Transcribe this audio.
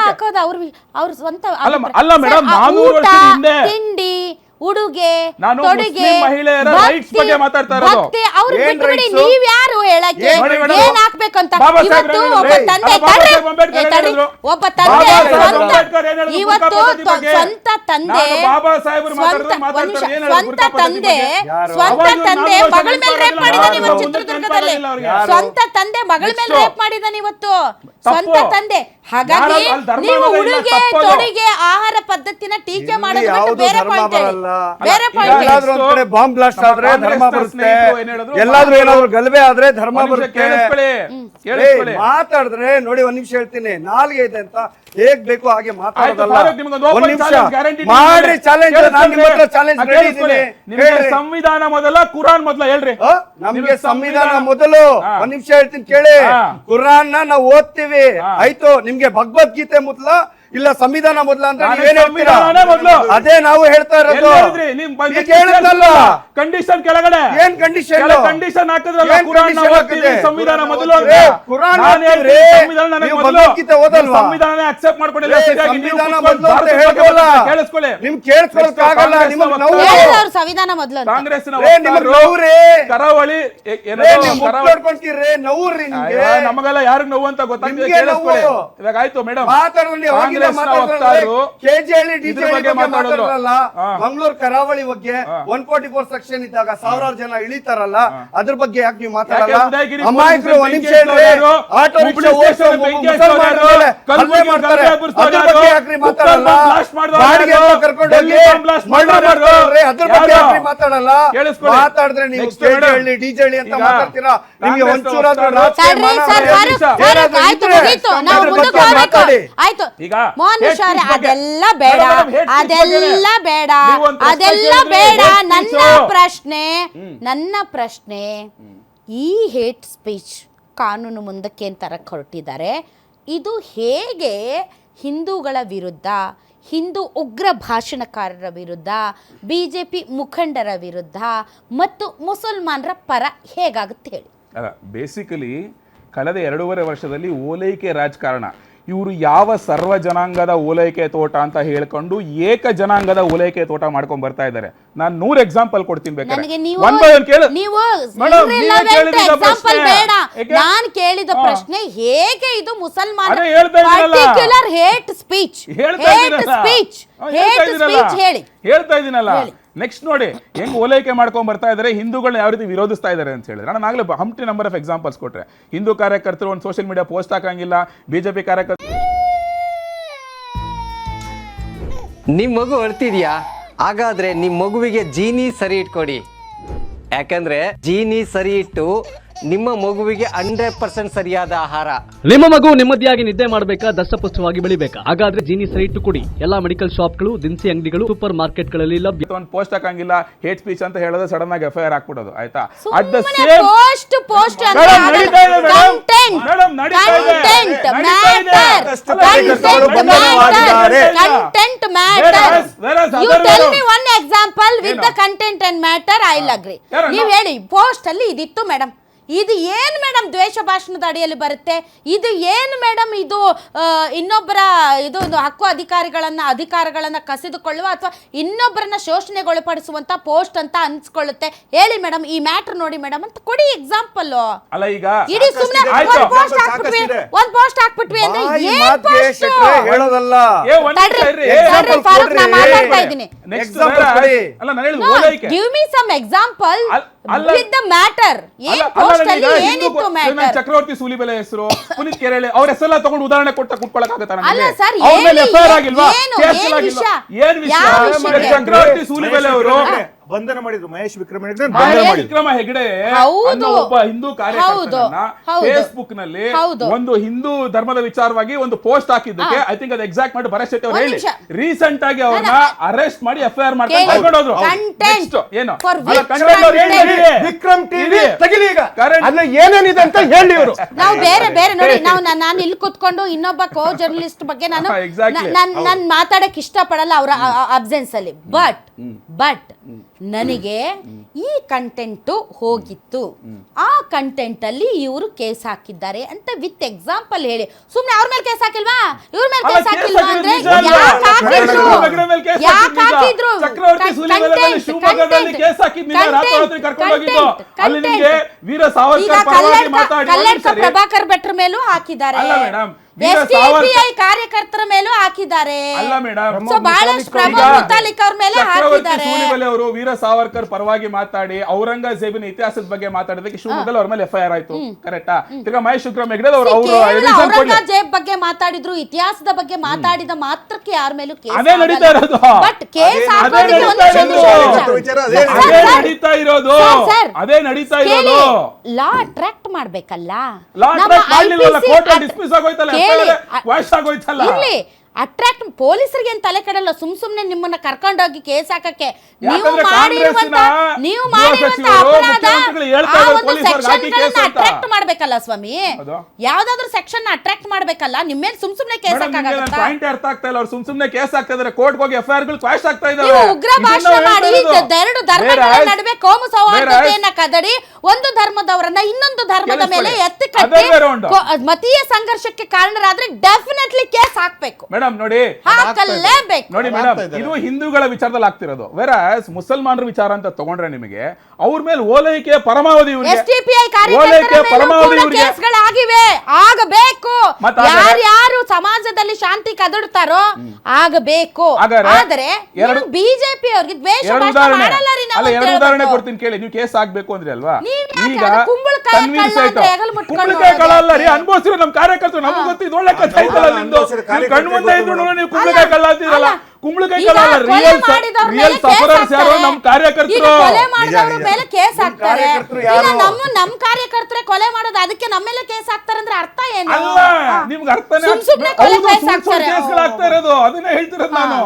ಹಾಕೋದು ಅವ್ರ ಅವ್ರ ಸ್ವಂತ ಅಲ್ಲ, ಮೇಡಮ್, ತಿಂಡಿ ಉಡುಗೆ ನಾನು ತೊಡುಗೆ ಮುಸ್ಲಿಂ ಮಹಿಳೆಯರ ಭಕ್ತಿ- rights ಬಗ್ಗೆ ಮಾತಾಡ್ತಾ ಇರೋದು. ಭಕ್ತಿ ಅವ್ರು ಏನ್ ಬಿಟ್ಬಿಡಿ rights? ನೀವ್ ಯಾರು ಹೇಳಕ್ಕೆ ಏನ್ ನೋಡಿ ಮೇಡಮ್, ಏನ್ ಹಾಕ್ಬೇಕಂತ ಬಾಬಾ ಇವತ್ತು. ಒಬ್ಬ ತಂದೆ ಅಲ್ಲ, ಬಾಬಾ ತಡ್ರಿ, ಸಾಹೇಬ್ ಅಂಬೇಡ್ಕರ್ ಏ, ತಡ್ರಿ. ಹೇಳಿದ್ರು. ಒಬ್ಬ ತಂದೆ ಬಾಬಾ ಸಾಹೇಬ್ ಸ್ವಂತ ಅಂಬೇಡ್ಕರ್ ಏನ್ ಹೇಳಿದ್ರು ಇವತ್ತು ಬುರ್ಕಾ ತ- ಬಗ್ಗೆ? ಸ್ವಂತ ತಂದೆ ನಾನು ಬಾಬಾ ಸಾಹೇಬ್ರು ಸ್ವಂತ ಮಾತಾಡಿದ್ರು, ಒಂದ್ ಮಾತಾಡ್ತಾರೆ, ನಿಮಿಷ, ಏನ್ ಹೇಳಿದ್ರು ಸ್ವಂತ ತಂದೆ ಬಗ್ಗೆ? ಯಾರು? ಸ್ವಂತ ಅವಾಗ ತಂದೆ ಮಗಳ ಮೇಲೆ ರೇಪ್ ಮಾಡಿದಾನೆ? ಇವತ್ತು ಚಿತ್ರದುರ್ಗದಲ್ಲಿ ನೆನ್ಪಾಗಿಲ್ಲ ಅವ್ರಿಗೆ. ಯಾರು? ಸ್ವಂತ ತಂದೆ ಮಗಳ ಮೇಲೆ. ರೇಪ್ ಮಾಡಿದಾನೆ ಇವತ್ತು ಸ್ವಂತ ತಂದೆ ಹಾಗಾಗಿ ಯಾರು ಅಲ್ಲಿ ಧರ್ಮ ನೀವು ಅನ್ನೋದೇ ಇಲ್ಲ, ಉಡುಗೆ ತಪ್ಪದು. ತೊಡುಗೆ ಆಹಾರ ಪದ್ಧತಿನ ಟೀಕೆ ಇಲ್ಲಿ ಮಾಡೋದು ಬಿಟ್ಟು ಯಾವ್ದು ಬೇರೆ ಧರ್ಮ ಪಾಯಿಂಟ್ ಬರಲ್ಲ. ಎಲ್ಲಾದ್ರೂ ಒಂದ್ ಕಡೆ ಬಾಂಬ್ ಬ್ಲಾಸ್ಟ್ ಆದ್ರೆ ಧರ್ಮ ಬರುತ್ತೆ? ಎಲ್ಲಾದ್ರೂ ಏನಾದ್ರು ಗಲಭೆ ಆದ್ರೆ ಧರ್ಮ ಬರುತ್ತೆ. ಕೇಳಿಸ್ಕೊಳ್ಳಿ ಕೇಳಿಸ್ಕೊಳ್ಳಿ. ಮಾತಾಡಿದ್ರೆ ನೋಡಿ ಒಂದ್ ನಿಮಿಷ ಹೇಳ್ತೀನಿ. ನಾಲ್ಗೆ ಇದೆ ಅಂತ ಹೇಗ್ ಬೇಕು ಹಾಗೆ ಮಾತಾಡೋದಲ್ಲ. ಒಂದ್ ನಿಮಿಷ. ಮಾಡ್ರಿ ಚಾಲೆಂಜ್ ನಾನು ನಿಮ್ಮ ಹತ್ರ ಚಾಲೆಂಜ್ ಸಂವಿಧಾನ ಮೊದಲ ಕುರಾನ್ ಮೊದಲ ಹೇಳ್ರಿ? ನಮ್ಗೆ ಸಂವಿಧಾನ ಮೊದಲು. ಒಂದ್ ನಿಮಿಷ ಹೇಳ್ತೀನಿ ಕೇಳಿ. ಕುರಾನ್ ಕುರಾನ್ ನಾವು ಓದ್ತೀವಿ. ಆಯ್ತು ನಿಮ್ಗೆ ಭಗವದ್ಗೀತೆ ಮೊದಲ ಇಲ್ಲ ಸಂವಿಧಾನ ಮೊದಲ ಅಂತ ನಾನು ನೀವೇನ್ ಹೇಳ್ತೀರಾ? ಸಂವಿಧಾನನೇ ಮೊದ್ಲು. ಅದೇ ನಾವು ಹೇಳ್ತಾ ಇರೋದು. ಈಗ ಹೇಳಿದ್ನಲ್ಲ ಕಂಡೀಷನ್ ಕೆಳಗಡೆ. ಏನ್ ಕಂಡೀಷನ್ ಕಂಡೀಷನ್ ಹಾಕಿದ್ರಲ್ಲ ಏನ್ ಕುರಾನ್ condition ಹಾಕಿದೆ? ಸಂವಿಧಾನ ಮೊದಲು. ಅಂತ ಏ, ಕುರಾನ್ ನಾನು ಓದ್ತೀವ್ರಿ. ಹೇಳ್ತೀನಿ, ಸಂವಿಧಾನ ನನಗೆ ನೀವು ಮೊದಲು ಭಗವದ್ಗೀತೆ ಓದಲ್ವಾ? ಸಂವಿಧಾನ ಅಕ್ಸೆಪ್ಟ್ ಮಾಡ್ಕೊಂಡಿಲ್ಲ ಏ, ಸರಿಯಾಗಿ ನೀವು ಸಂವಿಧಾನ ಕೂತ್ಕೊಂಡು ಮೊದಲು ಅಂತ ಬಗ್ಗೆ? ಕೇಳಿಸ್ಕೊಳ್ಳಿ. ಕಾಂಗ್ರೆಸ್ನ ನಿಮಗೆ ಸಂವಿಧಾನ ಮೊದಲು ಅಂತ. ಕಾಂಗ್ರೆಸ್ಸಿನ ಏ, ನಿಮಗ್ ವಕ್ತಾರರು ನೋವ್ರಿ? ಕರಾವಳಿ ಏನದು ಏ, ನೀವು ಮುಖ ಕರಾವಳಿ. ನೋಡ್ಕೊಂತೀರಿ ನೋವ್ರಿ ನಿಮ್ಗೆ? ಅಯ್ಯೋ, ನಮಗೆಲ್ಲ ಯಾರಿಗ್ ನೋವು ಅಂತ ಗೊತ್ತಾಗ್ತದೆ ನಿಮ್ಗೆ ಕೇಳಿಸ್ಕೊಳ್ಳಿ. ನೋವು. ಇವಾಗ ಆಯ್ತು ಮೇಡಮ್ ಮಾತಾಡೋದು ನೀವು ಮಂಗಳೂರು ಕರಾವಳಿ ಬಗ್ಗೆ ಒನ್ ಫೋರ್ಟಿ ಫೋರ್ ಸೆಕ್ಷನ್ ಇದ್ದಾಗ ಸಾವಿರಾರು ಜನ ಇಳಿತಾರಲ್ಲ ಅದ್ರ ಬಗ್ಗೆ ಯಾಕೆ ನೀವು ಮಾತಾಡಲ್ಲ? ಅಮಾಯಕರು ಒಂದ್ ನಿಮಿಷ ಆಟೋ ರಿಕ್ಷಾ ಹಲ್ಲೆ ಮಾಡ್ತಾರೆ. ಅದ್ರ ಬಗ್ಗೆ ಯಾಕ್ರಿ ಮಾತಾಡಲ್ಲ? ಬಾಡಿಗೆ ಕರ್ಕೊಂಡು ಹೋಗಿ ಬ್ಲಾಸ್ಟ್ ಮರ್ಡರ್ ಮಾಡ್ದವ್ರು ಅದ್ರ ಬಗ್ಗೆ ಯಾರು? ಯಾಕ್ರಿ ಮಾತಾಡಲ್ಲ. ಮಾತಾಡಿದ್ರೆ ನೀವು ಡಿಜೆಹಳ್ಳಿ ಅಂತ ಮಾತಾಡ್ತೀರಾ? ನಿಮ್ಗೆ ಒಂಚೂರಾದ್ರೂ ರಾಜಕೀಯ ಮಾತಾಡಿ. ಈಗ ಮೋಹನ್ ಅದೆಲ್ಲ ಬೇಡ. ಅದೆಲ್ಲ ಬೇಡ. ಅದೆಲ್ಲ ಬೇಡ. ನನ್ನ ಪ್ರಶ್ನೆ ನನ್ನ ಪ್ರಶ್ನೆ ಈ ಹೇಟ್ ಸ್ಪೀಚ್ ಕಾನೂನು ಮುಂದಕ್ಕೆ ತರಕ್ಕೆ ಹೊರಟಿದ್ದಾರೆ? ಇದು ಹೇಗೆ ಹಿಂದೂಗಳ ವಿರುದ್ಧ ಹಿಂದೂ ಉಗ್ರ ಭಾಷಣಕಾರರ ವಿರುದ್ಧ ಬಿ ಜೆ ಪಿ ಮುಖಂಡರ ವಿರುದ್ಧ ಮತ್ತು ಮುಸಲ್ಮಾನರ ಪರ ಹೇಗಾಗುತ್ತೆ ಹೇಳಿ? ಅಲ್ಲ ಬೇಸಿಕಲಿ ಕಳೆದ ಎರಡೂವರೆ ವರ್ಷದಲ್ಲಿ ಓಲೈಕೆ ರಾಜಕಾರಣ. ಇವರು ಯಾವ ಸರ್ವ ಜನಾಂಗದ ಓಲೈಕೆ ತೋಟ ಅಂತ ಹೇಳ್ಕೊಂಡು ಏಕ ಜನಾಂಗದ ಓಲೈಕೆ ತೋಟ ಮಾಡ್ಕೊಂಡ್ ಬರ್ತಾ ಇದ್ದಾರೆ ನಾನು ನೂರ್ ಎಕ್ಸಾಂಪಲ್ ಕೊಡ್ತೀನಿ ಬೇಕಾದ್ರೆ ನೀವು One by ಕೇಳು. ನೀವು Madam, ನೀವೇ irrelevant ಕೇಳಿದ example ಪ್ರಶ್ನೆ. ಬೇಡ ಏಕೆ? ನಾನ್ ಕೇಳಿದ ಹಾ. ಪ್ರಶ್ನೆ ಹೇಗೆ ಇದು ಮುಸಲ್ಮಾನ ಅದೇ ಹೇಳ್ತಾ ಇದ್ದೀನಲ್ಲ. ಪರ್ಟಿಕ್ಯುಲರ್ ಹೇಟ್ ಸ್ಪೀಚ್ ಹೇಳ್ತಾ ಹೇಟ್ ಇದ್ದೀನಲ್ಲ. ಸ್ಪೀಚ್ ಹಾ, ಹೇಳ್ತಾ ಹೇಟ್ ಇದ್ದೀನಲ್ಲ. ಸ್ಪೀಚ್ ಹೇಳಿ ಹೇಳ್ತಾ ಇದೀನಲ್ಲ ಹೇಳಿ. ನೆಕ್ಸ್ಟ್ ನೋಡಿ, ಹೆಂಗ್ ಓಲೈಕೆ ಮಾಡ್ಕೊಂಡ್ ಬರ್ತಾ ಇದಾರೆ ಹಿಂದೂಗಳನ್ನ ಯಾವ ರೀತಿ ವಿರೋಧಿಸ್ತಾ ಇದ್ದಾರೆ ಅಂತ ಹೇಳಿದ್ರೆ. ನಾನು ಆಗ್ಲೇ ಹಂಪ್ಟಿ ನಂಬರ್ ಆಫ್ ಎಕ್ಸಾಂಪಲ್ಸ್ ಕೊಟ್ರೆ. ಹಿಂದೂ ಕಾರ್ಯಕರ್ತರು ಒಂದು ಸೋಷಿಯಲ್ ಮೀಡಿಯಾ ಪೋಸ್ಟ್ ಹಾಕಂಗಿಲ್ಲ ಬಿಜೆಪಿ ಕಾರ್ಯಕರ್ತರು ನಿಮ್ಮ ಮಗು ಅಳ್ತಿದ್ಯಾ? ಹಾಗಾದ್ರೆ ನಿಮ್ಮ ಮಗುವಿಗೆ ಜೀನಿ ಸರಿ ಇಟ್ಕೊಡಿ. ಯಾಕಂದ್ರೆ ಜೀನಿ ಸರಿ ಇಟ್ಟು ನಿಮ್ಮ ಮಗುವಿಗೆ ಹಂಡ್ರೆಡ್ ಪರ್ಸೆಂಟ್ ಸರಿಯಾದ ಆಹಾರ. ನಿಮ್ಮ ಮಗು ನೆಮ್ಮದಿಯಾಗಿ ನಿದ್ದೆ ಮಾಡಬೇಕಾ ದಷ್ಟಪುಷ್ಟವಾಗಿ ಬೆಳಿಬೇಕಾ? ಹಾಗಾದ್ರೆ ಜೀನಿ ಸೈಟ್ ಕುಡಿ ಕೊಡಿ. ಎಲ್ಲಾ ಮೆಡಿಕಲ್ ಶಾಪ್ಗಳು ದಿನಸಿ ಅಂಗಡಿಗಳು ಸೂಪರ್ ಮಾರ್ಕೆಟ್ಗಳಲ್ಲಿ ಲಭ್ಯ. ಒಂದು ಪೋಸ್ಟ್ ಹಾಕಂಗಿಲ್ಲ ಹೇಟ್ ಸ್ಪೀಚ್ ಅಂತ ಹೇಳೋದು ಸಡನ್ ಆಗಿ ಎಫ್ ಐ ಆರ್ ಹಾಕ್ಬಿಡೋದು ಆಯ್ತಾ at the same post post content matter one example with? The content and matter I ಲಗ್ರಿ ನೀವ್ ನೀವು ಹೇಳಿ ಪೋಸ್ಟ್ ಅಲ್ಲಿ ಇದಿತ್ತು ಮೇಡಮ್ ಇದು ಏನು ಮೇಡಮ್ ದ್ವೇಷ ಭಾಷಣದ ಅಡಿಯಲ್ಲಿ ಬರುತ್ತೆ ಇದು ಏನು ಮೇಡಮ್ ಇದು ಇನ್ನೊಬ್ಬರ ಇದು ಒಂದು ಹಕ್ಕು ಅಧಿಕಾರಿಗಳನ್ನ ಅಧಿಕಾರಗಳನ್ನು ಕಸಿದುಕೊಳ್ಳುವ ಅಥವಾ ಇನ್ನೊಬ್ಬರನ್ನ ಶೋಷಣೆಗೊಳಪಡಿಸುವಂತ ಪೋಸ್ಟ್ ಅಂತ ಅನ್ಸ್ಕೊಳ್ಳುತ್ತೆ ಹೇಳಿ ಮೇಡಮ್ ಈ ಮ್ಯಾಟ್ರ್ ನೋಡಿ ಮೇಡಮ್ ಅಂತ ಕೊಡಿ ಎಕ್ಸಾಂಪಲ್ ಅಲ್ಲ ಈಗ ಇಡೀ ಸುಮ್ಮನೆ. ಒಂದ್ ಪೋಸ್ಟ್. ಹಾಕ್ಬಿಟ್ವಿ ಒಂದ್ ಪೋಸ್ಟ್ ಹಾಕ್ಬಿಟ್ವಿ ಅಂದ್ರೆ ಏನು ಪೋಸ್ಟ್ ಹೇಳೋದಲ್ಲ ತಡ್ರಿ, ನಿಮಿಷ ಇರ್ರಿ. example ತಡ್ರಿ, ಫಾರೂಕ್ ನಾ ಕೊಡ್ರಿ. ಮಾತಾಡ್ತಾ ಇದ್ದೀನಿ Next ಕೊಡಿ. ಅಲ್ಲ ನಾನು ಹೇಳಿದ ಓಲೈಕೆ give me some example Chakravarti Sulibele ಹೆಸರು ಪುನೀತ್ ಕೆರೆಳೆ ಅವ್ರ ಹೆಸರೆಲ್ಲ ತಗೊಂಡು ಉದಾಹರಣೆ ಕೊಟ್ಟ ಕುಟ್ಕೊಳಕ್ ಆಗತ್ತ ಅಲ್ಲ ಸರ್, ಅವ್ರ ಮೇಲೆ ಹೇಳಿ, ಎಫ್ಐಆರ್ ಏನು, ಕೇಸ್ ಏನ್ ವಿಷಯ? ಏನ್ ವಿಷಯ? ಯಾವ ಮತ್ತೆ ವಿಷಯ? ಚಕ್ರವರ್ತಿ ಸೂಲಿಬೆಲೆ ಅವರು? ಬಂಧನ ಮಾಡಿದ್ರು ಮಹೇಶ್ ವಿಕ್ರಮ ಬಂಧನ ಮಹೇಶ್ ಮಾಡಿದ್ರು ವಿಕ್ರಮ ಹೆಗಡೆ ಹೌದು. ಅನ್ನೋ ಒಬ್ಬ ಹಿಂದೂ ಕಾರ್ಯಕರ್ತನನ್ನ ಹೌದು. ಫೇಸ್ಬುಕ್ನಲ್ಲಿ ಹೌದು. ಒಂದು ಹಿಂದೂ ಧರ್ಮದ ವಿಚಾರವಾಗಿ ಒಂದು ಪೋಸ್ಟ್ ಹಾಕಿದ್ದಕ್ಕೆ ಐ ತಿಂಕ್ ಅದು ಎಕ್ಸಾಕ್ಟ್ ಮಾಡಿ ಭರತ್ ಶೆಟ್ಟಿ ಅವ್ರು ಒಂದ್ ಹೇಳಿ ನಿಮಿಷ. ರೀಸೆಂಟ್ ಆಗಿ ಅವ್ರನ್ನ ಅರೆಸ್ಟ್ ಮಾಡಿ ಎಫ್ ಐ ಆರ್ ಮಾಡ್ಕೊಂಡು Next, ಏನು ಅಲ್ಲ? ಹೇಳಿ. ವಿಕ್ರಮ್ ಟಿವಿ ತಗಿಲಿ ಈಗ ಅದ್ನ ಏನೇನಿದೆ ಅಂತ ಹೇಳಿ ಇವರು ನಾವು ಬೇರೆ ಬೇರೆ ನೋಡಿ ನಾವು ನಾನು ಇಲ್ಲಿ ಕುತ್ಕೊಂಡು ಇನ್ನೊಬ್ಬ ಕೋ ಜರ್ನಲಿಸ್ಟ್ ಬಗ್ಗೆ ನಾನು. ನಾನು ನಾನು ಮಾತಾಡಕ್ ಇಷ್ಟಪಡಲ್ಲ ಅವರ ಅಬ್ಸೆನ್ಸ್ ಅಲ್ಲಿ ಬಟ್ ಬಟ್ ನನಗೆ ಈ ಕಂಟೆಂಟು ಹೋಗಿತ್ತು ಆ ಕಂಟೆಂಟ್ ಅಲ್ಲಿ ಇವರು ಕೇಸ್ ಹಾಕಿದ್ದಾರೆ ಅಂತ ವಿತ್ ಎಕ್ಸಾಂಪಲ್ ಹೇಳಿ ಸುಮ್ನೆ ಅವ್ರ ಮೇಲೆ ಕೇಸ್ ಹಾಕಿಲ್ವಾ ಇವ್ರ ಮೇಲೆ ಕೇಸ್ ಹಾಕಿಲ್ವಾ ಅಂದ್ರೆ ಯಾಕೆ? ಹಾಕಿದ್ರು ಬೆಳಗ್ಗೆ ಮೇಲೆ ಕೇಸ್ ಯಾಕ್ ಹಾಕಿದ್ದು ನಿಜ. ಹಾಕಿದ್ರು ಚಕ್ರವರ್ತಿ ಸುಲಿಬೆಲೆಯಲ್ಲಿ ಶಿವಮೊಗ್ಗದಲ್ಲಿ ಕೇಸ್ ಹಾಕಿದ್ ನಿಜ, ರಾತ್ರೋರಾತ್ರಿ ಕರ್ಕೊಂಡು ಹೋಗಿದ್ದು. ಅಲ್ಲಿ ವೀರ ಸಾವರ್ಕರ್. ಪ್ರಭಾಕರ್ ಭಟ್ರ ಮೇಲೂ ಹಾಕಿದ್ದಾರೆ. ಅಲ್ಲ ಮೇಡಮ್, ವೀರ ಎಸ್ ಸಾವರ್ಕರ್- ಕಾರ್ಯಕರ್ತರ ಮೇಲೂ ಹಾಕಿದ್ದಾರೆ. ಅಲ್ಲ ಮೇಡಮ್ ಸೊ ಬಹಳಷ್ಟು ಪ್ರಮೋದ್ ಮುತಾಲಿಕ್ ಅವ್ರ ಮೇಲೆ ಹಾಕಿದ್ದಾರೆ. ಸೂಲಿಬೆಲೆ ಅವರು ವೀರ ಸಾವರ್ಕರ್ ಪರವಾಗಿ ಮಾತಾಡಿ ಔರಂಗಜೇಬಿನ ಇತಿಹಾಸದ ಬಗ್ಗೆ ಮಾತಾಡೋದಕ್ಕೆ ಶಿವಮೊಗ್ಗದಲ್ಲಿ ಅವ್ರ ಮೇಲೆ ಎಫ್ಐಆರ್ ಆಯ್ತು. ಕರೆಕ್ಟಾ? ತಿರ್ಗಾ ಮಹೇಶ್ ಶುಕ್ರಮ್ ಹೆಗ್ಡೆ ಅವರು ಔರಂಗಜೇಬ್ ಬಗ್ಗೆ ಮಾತಾಡಿದ್ರು ಇತಿಹಾಸದ ಬಗ್ಗೆ ಮಾತಾಡಿದ ಮಾತ್ರಕ್ಕೆ ಯಾರ ಮೇಲೂ ಕೇಸ್ ಅದೇ ನಡೀತಾ ಇರೋದು. ಬಟ್ ಕೇಸ್ ಅದೇ ನಡೀತಾ ಇರೋದು. ಅದೇ ನಡೀತಾ ಇರೋದು. Sir, sir. ಅದೇ ನಡೀತಾ ಇರೋದು. ಲಾ ಅಟ್ರಾಕ್ಟ್ ಮಾಡ್ಬೇಕಲ್ಲ. ಲಾ ನಮ್ಮ ಅಟ್ರಾಕ್ಟ್ ಮಾಡ್ಲಿಲ್ವಲ್ಲ ಕೋರ್ಟ್ ಡಿಸ್ಮಿಸ್ ಆಗೋಯ್ತಲ್ಲ? ಆಗೋಯ್ತಲ್ಲ ಇರ್ಲಿ. ಅಟ್ರಾಕ್ಟ್ ಪೊಲೀಸರಿಗೆ ಏನ್ ತಲೆ ಕೆಡಲ್ಲ. ಸುಮ್ ಸುಮ್ನೆ ನಿಮ್ಮನ್ನ ಕರ್ಕೊಂಡೋಗಿ ಕೇಸ್ ಹಾಕಕ್ಕೆ. ನೀವು ಮಾಡಿರುವಂತ ನೀವು ಮಾಡಿರುವಂತ ಅಪರಾಧ ಆ ಒಂದು ಸೆಕ್ಷನ್ ಅಟ್ರಾಕ್ಟ್ ಮಾಡ್ಬೇಕಲ್ಲ ಸ್ವಾಮಿ. ಯಾವ್ದಾದ್ರು ಸೆಕ್ಷನ್ ಅಟ್ರಾಕ್ಟ್ ಮಾಡ್ಬೇಕಲ್ಲ? ನಿಮ್ಮ ಮೇಲೆ ಸುಮ್ ಸುಮ್ನೆ ಕೇಸ್ ಹಾಕಾಗತ್ತಾ? ಪಾಯಿಂಟ್ ಅರ್ಥ ಆಗ್ತಾ ಇಲ್ಲ? ಅವ್ರು ಸುಮ್ ಸುಮ್ನೆ ಕೇಸ್ ಹಾಕ್ತಾ ಇದಾರೆ ಕೋರ್ಟ್ ಹೋಗಿ ಎಫ್ ಐ ಆರ್ಗಳು ಕ್ವಾಶ್ ಆಗ್ತಾ ಇದಾವೆ. ನೀವು ಉಗ್ರ ಭಾಷಣ ಮಾಡಿ. ಎರಡು ಧರ್ಮಗಳ ನಡುವೆ ಕೋಮು ಸೌಹಾರ್ದತೆಯನ್ನ ಕದಡಿ ಒಂದು ಧರ್ಮದವರನ್ನ ಇನ್ನೊಂದು ಧರ್ಮದ ಮೇಲೆ. ಎತ್ತಿ ಕಟ್ಟಿ ಮತೀಯ ಸಂಘರ್ಷಕ್ಕೆ ಕಾರಣರಾದ್ರೆ ಡೆಫಿನೆಟ್ಲಿ ಕೇಸ್ ಹಾಕ್ಬೇಕು. ಮೇಡಮ್ ನೋಡಿ. ಹಾಕಲೇಬೇಕು. ನೋಡಿ ಮೇಡಮ್ ಇದು ಹಿಂದೂಗಳ ವಿಚಾರದಲ್ಲಿ ಆಗ್ತಿರೋದು. ವೇರ ಮುಸಲ್ಮಾನರ ವಿಚಾರ ಅಂತ ತಗೊಂಡ್ರೆ ನಿಮಗೆ ಅವ್ರ ಮೇಲೆ ಓಲೈಕೆ ಪರಮಾವಧಿ ಓಲೈಕೆ ಪರಮಾವಧಿ ಆಗಿವೆ ಕೇಸ್ಗಳಾಗಿವೆ. ಆಗಬೇಕು. ಯಾರ್ಯಾರು ಸಮಾಜದಲ್ಲಿ ಶಾಂತಿ ಕದಡ್ತಾರೋ ಆಗಬೇಕು. ಆದರೆ ಎರಡು- ಬಿಜೆಪಿ ಅವ್ರಿಗೆ ದ್ವೇಷ ಎರಡು ಉದಾಹರಣೆ. ಮಾಡಲ್ಲ ರೀ ನಾವು ಅಲ್ಲ ಎರಡು ಉದಾಹರಣೆ ಕೊಡ್ತೀನಿ ಕೇಳಿ. ನೀವು ಕೇಸ್ ಆಗ್ಬೇಕು ಅಂದ್ರೆ ಅಲ್ವಾ? ಈಗ ಅಂದ್ರೆ ಹೆಗಲು ಕುಂಬಳಕಾಯಿ ಕಳ್ಳ ಅಲ್ಲ ರೀ. ಅನುಭವಿಸಿರೋ ನಮ್ ಕಾರ್ಯಕರ್ತರು ನಮ್ಗೆ ಗೊತ್ತು ಇದು ಒಳ್ಳೆ ಕಥೆ ಐತಲ್ಲ ನಿಮ್ದು. ನೀವು ಕಣ್ಣು ಮುಂದೆ ಇದ್ರು ನೀವು ಕುಂಬಳಕಾಯಿ ಕಳ್ಳ ಅಂತಿರಲ್ಲ ಕುಂಬಳಕಾಯಿ ಕಳ್ಳ ಅಲ್ಲ ರಿಯಲ್ ರಿಯಲ್ ಸಫರರ್ಸ್ ಯಾರು. ನಮ್ ಕಾರ್ಯಕರ್ತರು. ಮೇಲೆ ಕೇಸ್ ಹಾಕ್ತಾರೆ? ನಮ್ಮ ನಮ್ ಕಾರ್ಯಕರ್ತರೆ ಕೊಲೆ ಮಾಡೋದು ಅದಕ್ಕೆ ನಮ್ಮ ಮೇಲೆ ಕೇಸ್ ಹಾಕ್ತಾರೆ ಅಂದ್ರೆ ಅರ್ಥ ಏನು? ಅಲ್ಲ. ನಿಮ್ಗೆ ಅರ್ಥನೇ ಸುಮ್ಮನೆ ಕೇಸ್ ಹಾಕ್ತಾರೆ. ಕೇಸ್ಗಳು ಆಗ್ತಾ ಇರೋದು ಅದನ್ನೇ ಹೇಳ್ತಿರೋದು ನಾನು.